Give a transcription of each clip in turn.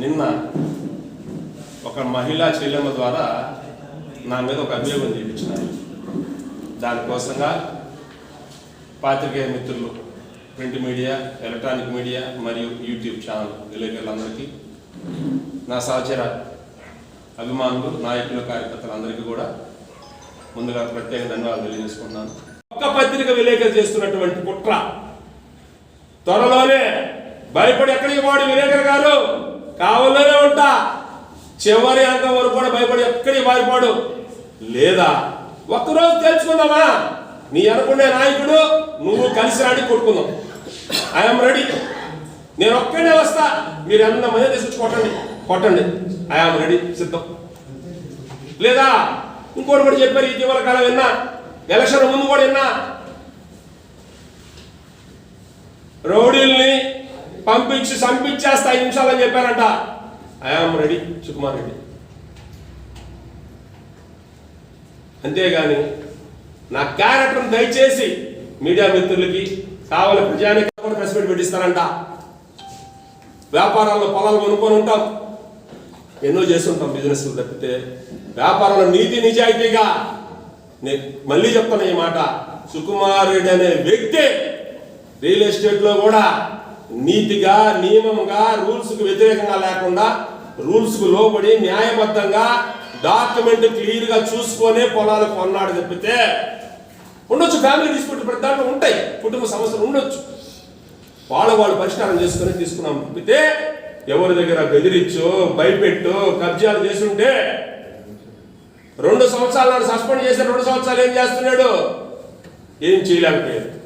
నిన్న ఒక మహిళా చెల్లెమ్మ ద్వారా నా మీద ఒక అభియోగం చేయించినారు. దానికోసంగా పాత్రికేయ మిత్రులు ప్రింట్ మీడియా ఎలక్ట్రానిక్ మీడియా మరియు యూట్యూబ్ ఛానల్ విలేకరులందరికీ నా సహచర అభిమానులు నాయకులు కార్యకర్తలు అందరికీ కూడా ముందుగా ప్రత్యేక ధన్యవాదాలు తెలియజేసుకుంటున్నాను. ఒక్క పత్రిక విలేకరు చేస్తున్నటువంటి కుట్ర. త్వరలోనే భయపడి ఎక్కడికి పోడు విలేకరు గారు. కావాలనే ఉంటా. చివరి అంత వరకు కూడా భయపడి ఎక్కడికి భయపడు లేదా? ఒక్కరోజు తెలుసుకుందామా నీ అనుకునే నాయకుడు నువ్వు కలిసి రాడి కొట్టుకుందాం. ఐఎమ్ రెడీ నేను ఒక్కడే వస్తా. మీరు ఎంత మంది తీసుకొచ్చి కొట్టండి. కొట్టండి. ఐఎమ్ రెడీ సిద్ధం. లేదా? ఇంకోటి కూడా చెప్పారు ఇటీవల కాలం విన్నా. ఎలక్షన్ ముందు కూడా విన్నా. రౌడీల్ని పంపించి చంపించేస్తా ఐదు నిమిషాలని చెప్పారంట. I am ready Sukumar Reddy. అంతేగాని నా క్యారెక్టర్ దయచేసి మీడియా మిత్రులకి కావాలి ప్రజానికి కూడా ప్రెస్ మీట్ పెట్టిస్తారంట. వ్యాపారాల్లో పొలాలు కొనుక్కొని ఉంటాం. ఎన్నో చేస్తుంటాం బిజినెస్లు తప్పితే. వ్యాపారంలో నీతి నిజాయితీగా. నేను మళ్ళీ చెప్తాను ఈ మాట సుకుమార్ రెడ్డి అనే వ్యక్తి రియల్ ఎస్టేట్లో కూడా నీతిగా నియమంగా రూల్స్కు వ్యతిరేకంగా లేకుండా రూల్స్కు లోబడి న్యాయబద్ధంగా డాక్యుమెంట్ క్లియర్గా చూసుకొనే పొలాలు కొన్నాడు తప్పితే ఉండొచ్చు ఫ్యామిలీ డిస్ప్యూట్ ప్రతి దాంట్లో ఉంటాయి కుటుంబ సమస్యలు ఉండొచ్చు. వాళ్ళు వాళ్ళు పరిష్కారం చేసుకుని తీసుకున్నాం తప్పితే ఎవరి దగ్గర బెదిరించో భయపెట్టో కబ్జాలు చేసుంటే రెండు సంవత్సరాలు సస్పెండ్ చేసిన రెండు సంవత్సరాలు ఏం చేస్తున్నాడు? ఏం చేయలేకపోయాడు.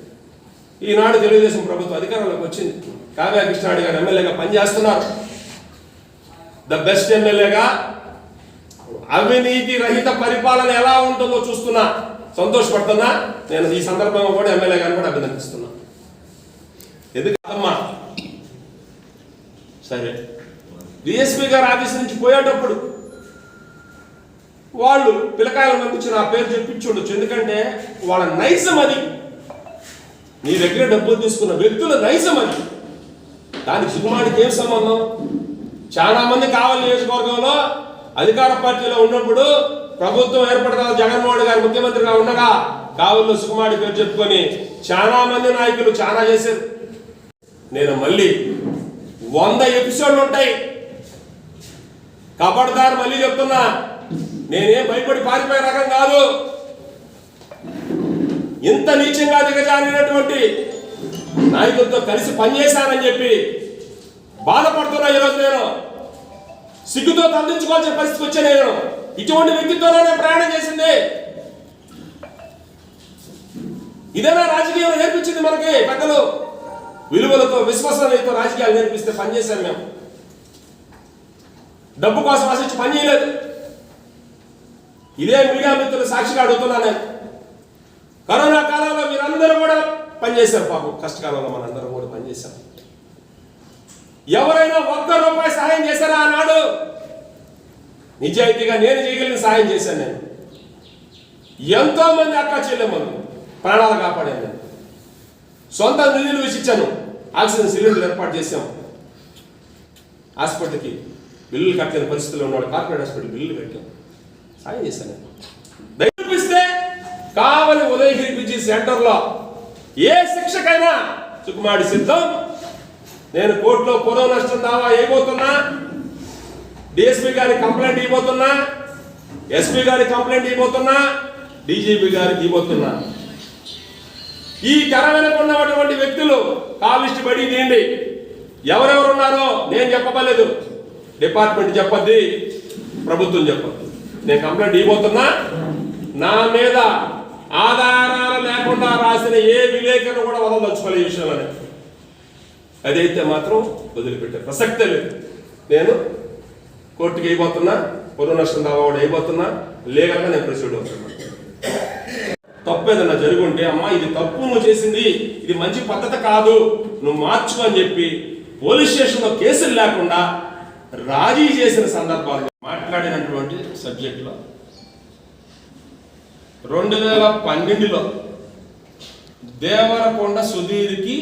ఈనాడు తెలుగుదేశం ప్రభుత్వం అధికారంలోకి వచ్చింది. కావ్య కృష్ణాడు గారు ఎమ్మెల్యేగా పనిచేస్తున్నారు. ద బెస్ట్ ఎమ్మెల్యేగా అవినీతి రహిత పరిపాలన ఎలా ఉంటుందో చూస్తున్నా. సంతోషపడుతున్నా. నేను ఈ సందర్భంగా కూడా ఎమ్మెల్యే గారిని కూడా అభినందిస్తున్నా. ఎందుకమ్మా? సరే. డిఎస్పీ గారు ఆఫీస్ నుంచి పోయేటప్పుడు వాళ్ళు పిల్లకాయలు పంపించిన నా పేరు చెప్పించుండొచ్చు. ఎందుకంటే వాళ్ళ నైజం అది. నీ దగ్గర డబ్బులు తీసుకున్న వ్యక్తుల నైజం అది. దానికి సుకుమారికి ఏం సంబంధం? చాలా మంది కావాలి నియోజకవర్గంలో అధికార పార్టీలో ఉన్నప్పుడు ప్రభుత్వం ఏర్పడిన జగన్మోహన్ గారు ముఖ్యమంత్రిగా ఉండగా కావుల్లో సుకుమారి పేరు చెప్పుకొని చాలా మంది నాయకులు చాలా చేశారు. నేను మళ్ళీ వంద ఎపిసోడ్లు ఉంటాయి. కబడ్దారు మళ్ళీ చెప్తున్నా. నేనేం భయపడి పారిపోయే రకం కాదు. ఇంత నీచంగా దిగజారినటువంటి నాయకులతో కలిసి పనిచేశానని చెప్పి బాధపడుతున్నా ఈరోజు నేను. సిగ్గుతో తలదించుకోవాల్సిన పరిస్థితి వచ్చే నేను. ఇటువంటి వ్యక్తితోనే నేను ప్రయాణం చేసింది. ఇదేనా రాజకీయం నేర్పించింది మనకి పెద్దలు విలువలతో విశ్వసనీయతో రాజకీయాలు నేర్పిస్తే పనిచేశాం మేము. డబ్బు కోసం ఆశించి పని చేయలేదు ఇదే మీడియా మిత్రులు సాక్షిగా అడుగుతున్నా నేను. కరోనా కాలంలో మీరందరూ కూడా పనిచేశారు పాపం కష్టకాలంలో మనందరం కూడా పనిచేశాం. ఎవరైనా ఒక్క రూపాయి సహాయం చేశారా ఆనాడు నిజాయితీగా నేను చేయగలిగిన సహాయం చేశాను నేను. ఎంతో మంది అక్క చెల్లెమ్మలు ప్రాణాలు కాపాడాను నేను. సొంత నిధులు విసిచ్చాను. ఆక్సిజన్ సిలిండర్ ఏర్పాటు చేశాం. హాస్పిటల్కి బిల్లులు కట్టలేని పరిస్థితుల్లో ఉన్నాడు. కార్పొరేట్ హాస్పిటల్ బిల్లులు కట్టాం. సాయం చేశాను నేను. కావలి ఉదయగిరి పిజి సెంటర్లో ఏ శిక్షకైనా సుకుమారి సిద్ధం. నేను కోర్టులో పొరవ నష్టం దావా వేయబోతున్నా డిఎస్పీ గారి కంప్లైంట్ ఇవ్వబోతున్నా ఎస్పీ గారి కంప్లైంట్ ఇవ్వబోతున్నా డీజీపీ గారికి ఇవ్వబోతున్నా. ఈ తెర వెనక వ్యక్తులు కాలిస్ట్ బడి తీయండి ఎవరెవరు ఉన్నారో నేను చెప్పలేదు డిపార్ట్మెంట్ చెప్పద్ది ప్రభుత్వం చెప్పద్దు. నేను కంప్లైంట్ ఇవ్వబోతున్నా నా మీద ఆధారాలు లేకుండా రాసిన ఏ విలేకరు కూడా వదలదలుచుకోలే ఈ విషయంలోనే. అదైతే మాత్రం వదిలిపెట్టే ప్రసక్తే లేదు. నేను కోర్టుకి అయిపోతున్నా పొరుగు నష్టం దావా కూడా అయిపోతున్నా లీగల్గా నేను ప్రెసిడెంట్ అవుతున్నా తప్పు ఏదన్నా జరుగుంటే అమ్మా ఇది తప్పు నువ్వు చేసింది ఇది మంచి పద్ధతి కాదు నువ్వు మార్చు అని చెప్పి పోలీస్ స్టేషన్లో కేసులు లేకుండా రాజీ చేసిన సందర్భాలు మాట్లాడినటువంటి సబ్జెక్టులో రెండు వేల పన్నెండులో దేవరకొండ సుధీర్కి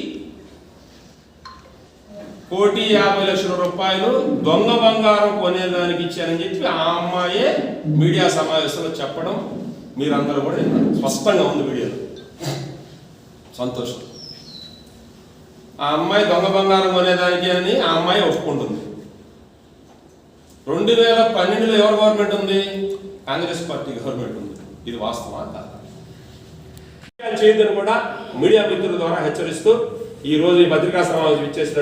కోటి యాభై లక్షల రూపాయలు దొంగ బంగారం కొనేదానికి ఇచ్చారని చెప్పి ఆ అమ్మాయే మీడియా సమావేశంలో చెప్పడం మీరందరూ కూడా స్పష్టంగా ఉంది వీడియోలో. సంతోషం. ఆ అమ్మాయి దొంగ బంగారం కొనేదానికి అని ఆ అమ్మాయి ఒప్పుకుంటుంది. రెండు వేల పన్నెండులో ఎవరు గవర్నమెంట్ ఉంది? కాంగ్రెస్ పార్టీ గవర్నమెంట్ ఉంది. ఇది వాస్తవం అంత. చేయొద్దని కూడా మీడియా మిత్రుల ద్వారా హెచ్చరిస్తూ ఈ రోజు ఈ పత్రికా సమావేశం ఇచ్చేసినట్టు